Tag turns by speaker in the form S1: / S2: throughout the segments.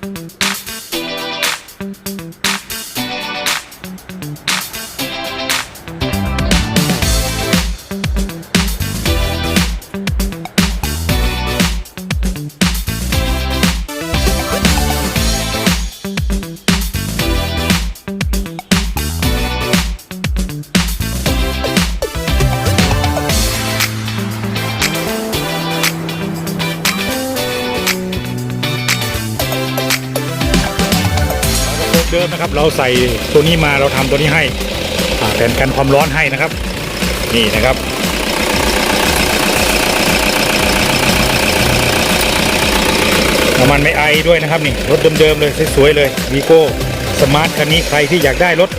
S1: Thank you. เดิมนะครับ เราใส่ตัวนี้มาเราทำตัวนี้ให้แผ่นกันความร้อนให้นะครับ นี่นะครับน้ำมันไม่ไอด้วยนะครับนี่รถเดิมๆเลยสวยๆเลยวีโก้สมาร์ทคันนี้ใครที่อยากได้รถ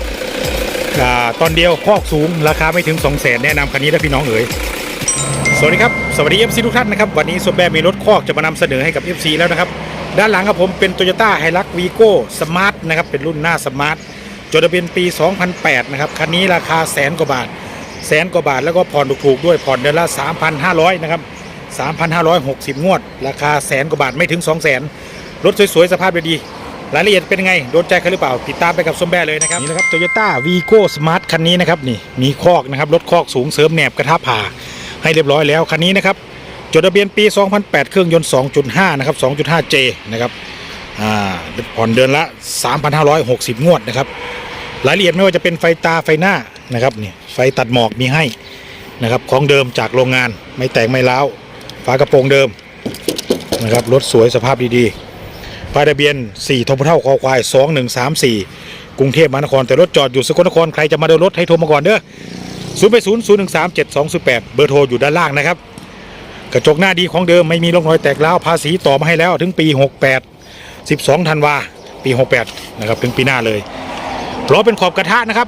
S1: อตอนเดียวคอกสูงราคาไม่ถึง 2 0 0แสนแนะนำคันนี้นะพี่น้องเอ๋ยสวัสดีครับ สวัสดี FC ทุกท่านนะครับ วันนี้สมแบร์มีรถคอกจะมานำเสนอให้กับ FC แล้วนะครับ ด้านหลังครับผมเป็น Toyota h i l u x v i g o Smart นะครับเป็นรุ่นหน้า Smart จดทะเบียนปี 2008 นะครับคันนี้ราคาแสนกว่าบาทแสนกว่าบาทแล้วก็ผ่อนถูกๆด้วยผ่อนเดือนละ 3,500 นะครับ 3,560 งวด ราคาแสนกว่าบาทไม่ถึง 200,000รถสวยๆ สภาพดีรายละเอียดเป็นไงโดนใจใครหรือเปล่า ติดตามไปกับส้มแบร์เลยนะครับนี่นะครับ Toyota Vigo Smart คันนี้นะครับนี่มีคอกนะครับรถคอกสูงเสริมแหนบกระทะผ่าให้เรียบร้อยแล้วคันนี้นะครับ จดทะเบียนปี 2008 เครื่องยนต์ 2.5 นะครับ 2.5J นะครับอ่าผ่อนเดือนละ 3,560 งวดนะครับรายละเอียดไม่ว่าจะเป็นไฟตาไฟหน้านะครับนี่ไฟตัดหมอกมีให้นะครับของเดิมจากโรงงานไม่แตกไม่ร้าวฝากระโปรงเดิมนะครับรถสวยสภาพดีๆป้ายทะเบียน 4ทพเท่าคอควาย 2134 กรุงเทพมหานครแต่รถจอดอยู่สกลนครใครจะมาเดินรถให้โทรมาก่อนเด้อ0ไป0 0 1 3 7 2 0 8เบอร์โทรอยู่ด้านล่างนะครับ กระจกหน้าดีของเดิมไม่มีร่องรอยแตกร้าวภาษีต่อมาให้แล้วถึงปี 68 12ธันวาปี 68 นะครับถึงปีหน้าเลยล้อเป็นขอบกระทะนะครับ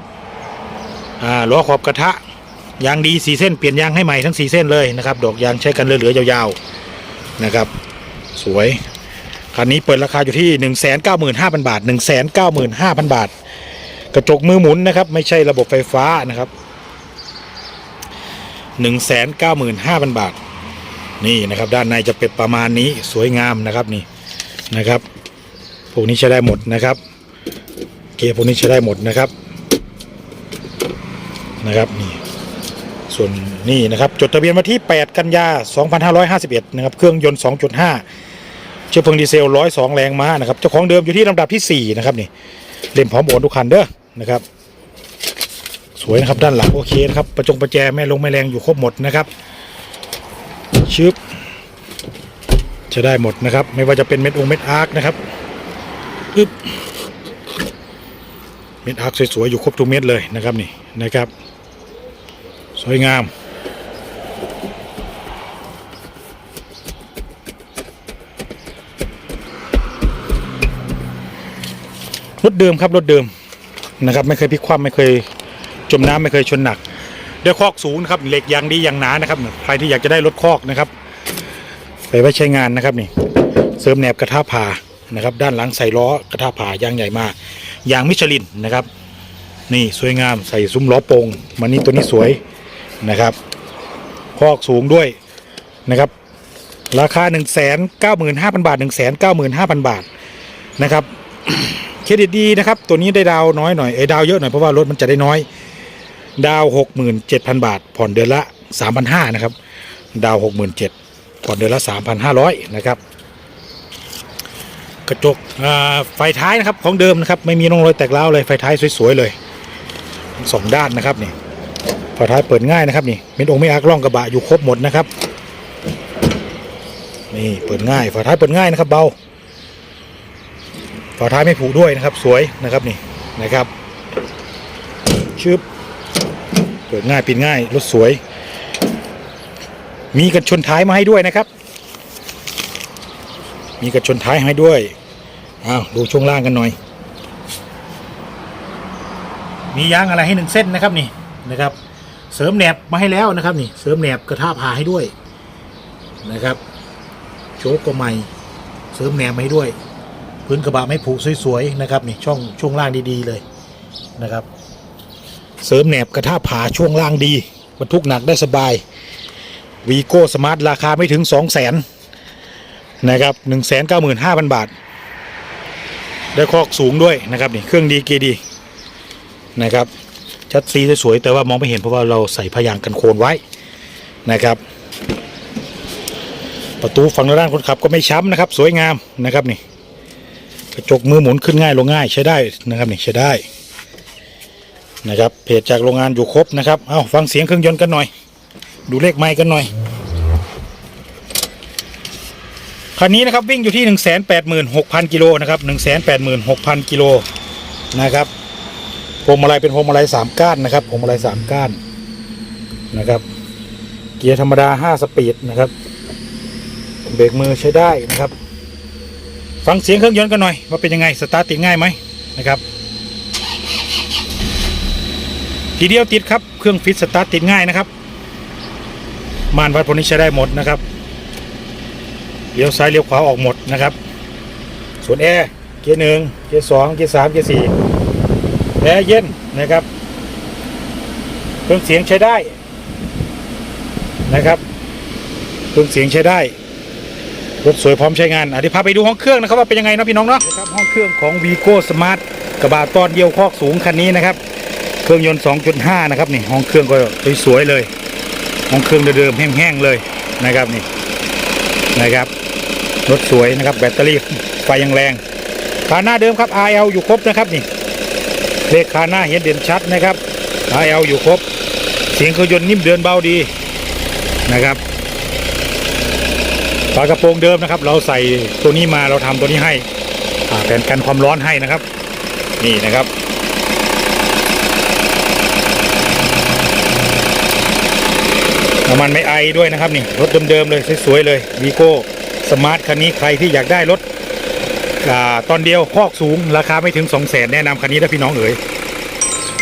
S1: อ่าล้อขอบกระทะยางดีสีเส้นเปลี่ยนยางให้ใหม่ทั้งสีเส้นเลยนะครับดอกยางใช้กันเหลือๆยาวๆนะครับสวยคันนี้เปิดราคาอยู่ที่ 1 9 5 0 0 0 บาท 1 9 5 0 0 0 บาท กระจกมือหมุนนะครับไม่ใช่ระบบไฟฟ้านะครับ 1 9 5 0 0 0 บาท นี่นะครับ ด้านในจะเป็นประมาณนี้สวยงามนะครับนี่นะครับพวกนี้ใช้ได้หมดนะครับ เกียร์พวกนี้ใช้ได้หมดนะครับนะครับนี่ส่วนนี่นะครับจดทะเบียนมาที่ 8 กันยา 2551 นะครับ เครื่องยนต์ 2.5 เชื้อเพลิงดีเซล 102 แรงม้านะครับ เจ้าของเดิมอยู่ที่ลำดับที่ 4 นะครับนี่เล่มพร้อมโอนทุกคันเด้อนะครับ สวยนะครับด้านหลังโอเคนะครับ ประจงประแจแม่ลงแม่แรงอยู่ครบหมดนะครับ ชึบจะได้หมดนะครับ ไม่ว่าจะเป็นเม็ดองเม็ดอาร์คนะครับอึ๊บเม็ดอาร์คสวยๆอยู่ครบทุกเม็ดเลยนะครับนี่นะครับ สวยงามรถเดิมครับรถเดิมนะครับ ไม่เคยพลิกคว่ำไม่เคยจมน้ำไม่เคยชนหนัก ด้วยคอกสูงนะครับเหล็กยางดียางหนานะครับใครที่อยากจะได้รถคอกนะครับ ไปไว้ใช้งานนะครับนี่เสริมแหนบกระทะผ่านะครับ ด้านหลังใส่ล้อกระทะผ่ายางใหญ่มากยางมิชลินนะครับ นี่สวยงามใส่ซุ้มล้อโปร่งมันนี่ตัวนี้สวยนะครับ คอกสูงด้วยนะครับ ราคา 1 9 5 0 0 0 บาท 1 9 5 0 0 0 บาทนะครับเครดิตดีนะครับ ตัวนี้ได้ดาวน้อยหน่อยเอยดาวเยอะหน่อยเพราะว่ารถมันจะได้น้อย ดาว 67,000 บาท ผ่อนเดือนละ 3,500นะครับ ดาว 67,000ผ่อนเดือนละ 3,500 นะครับ กระจกไฟท้ายนะครับของเดิมนะครับ ไม่มีร่องรอยแตกร้าวเลย ไฟท้ายสวยๆเลยสองด้านนะครับนี่ไฟท้ายเปิดง่ายนะครับนี่เม็ดองค์ไม่อักล่องกระบะอยู่ครบหมดนะครับนี่เปิดง่ายไฟท้ายเปิดง่ายนะครับ เบาไฟท้ายไม่ผุด้วยนะครับ สวยนะครับนี่นะครับชึบ ปิดง่ายปิดง่ายรถสวย มีกันชนท้ายมาให้ด้วยนะครับ มีกระชนท้ายให้ด้วยอ้าวดูช่วงล่างกันหน่อย มียางอะไรให้หนึ่งเส้นนะครับนี่นะครับ เสริมแหนบมาให้แล้วนะครับนี่เสริมแหนบกระทะพาให้ด้วยนะครับโชกก็ใหม่เสริมแหนบมาให้ด้วย พื้นกระบะไม่ผุสวยๆนะครับนี่ช่องช่วงล่างดีๆเลยนะครับ เสริมแหนบกระทะผาช่วงล่างดีบรรทุกหนักได้สบายวีโก้สมาร์ทราคาไม่ถึง 2 0 0 0 0 0นะครับหนึ่งแสนเก้าหมื่นห้าพันบาท ได้คอกสูงด้วยนะครับนี่เครื่องดีเกดีนะครับชัดซีสวยแต่ว่ามองไม่เห็นเพราะว่าเราใส่พยางกันโคนไว้นะครับ ประตูฝั่งด้านคนขับก็ไม่ช้ำนะครับ สวยงามนะครับนี่กระจกมือหมุนขึ้นง่ายลงง่ายใช้ได้นะครับนี่ใช้ได้ นะครับเพจจากโรงงานอยู่ครบนะครับเอาฟังเสียงเครื่องยนต์กันหน่อย ดูเลขไมค์กันหน่อยคันนี้นะครับวิ่งอยู่ที่ 1 8 6 0 0 0กิโลนะครับ1 8 6 0 0 0กิโลนะครับพวงมาลัยเป็นพวงมาลัย3ก้านนะครับพวงมาลัย3ก้านนะครับ เกียร์ธรรมดา5สปีดนะครับ เบรกมือใช้ได้นะครับ ฟังเสียงเครื่องยนต์กันหน่อยว่าเป็นยังไงสตาร์ทติดง่ายไหมนะครับ ทีเดียวติดครับ เครื่องฟิตสตาร์ทติดง่ายนะครับ ม่านวัดพวกนี้ใช้ได้หมดนะครับ เลี้ยวซ้ายเลี้ยวขวาออกหมดนะครับ ส่วนแอร์เกียร์หนึ่งเกียร์สองเกียร์สามเกียร์สี่แอร์เย็นนะครับ เครื่องเสียงใช้ได้นะครับ เครื่องเสียงใช้ได้รถสวยพร้อมใช้งานอะเดี๋ยวพาไปดูห้องเครื่องนะครับว่าเป็นยังไงนะพี่น้องเนาะนะครับห้องเครื่องของ v ีโก้สมาร์ทกระบะตอนเดียวคอกสูงคันนี้นะครับ เครื่องยนต์ 2.5 นะครับนี่ห้องเครื่องก็สวยๆเลยห้องเครื่องเดิมๆแห้งๆเลยนะครับนี่นะครับรถสวยนะครับแบตเตอรี่ไฟยังแรงขาหน้าเดิมครับ RL อยู่ครบนะครับนี่เลขขาหน้าเห็นเด่นชัดนะครับ RL อยู่ครบ เสียงเครื่องยนต์นิ่มเดินเบาดีนะครับฝากระโปรงเดิมนะครับ เราใส่ตัวนี้มาเราทำตัวนี้ให้อ่าแผ่นกันความร้อนให้นะครับ นี่นะครับ น้ำมันไม่ไอด้วยนะครับนี่รถเดิมๆเลยสวยๆเลยวีโก้สมาร์ทคันนี้ใครที่อยากได้รถอ่าตอนเดียวคอกสูง ราคาไม่ถึง 2 0 0แสนแนะนำคันนี้นะพี่น้องเอ๋ย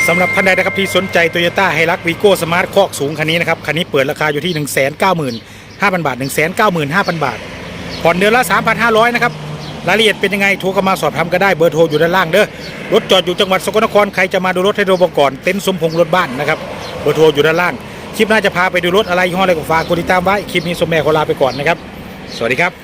S1: สำหรับท่านใดนะครับที่สนใจโตโยต้าไฮรักวีโก้สมาร์ทคอกสูงคันนี้นะครับคันนี้เปิดราคาอยู่ที่ 1 9 5 0 0 0 บาท 1 9 5 0 0 0 บาทผ่อนเดือนละ 3,500 นะครับรายละเอียดเป็นยังไงโทรเข้ามาสอบถามก็ได้เบอร์โทรอยู่ด้านล่างเด้อรถจอดอยู่จังหวัดสกลนครใครจะมาดูรถให้โทรบอกก่อนเต็นท์สมพงษ์รถบ้านนะครับเบอร์โทรอยู่ด้านล่าง คลิปหน้าจะพาไปดูรถอะไรยี่ห้ออะไรก็ฝากกดติดตามไว้ คลิปนี้สมแม่ขอลาไปก่อนนะครับ สวัสดีครับ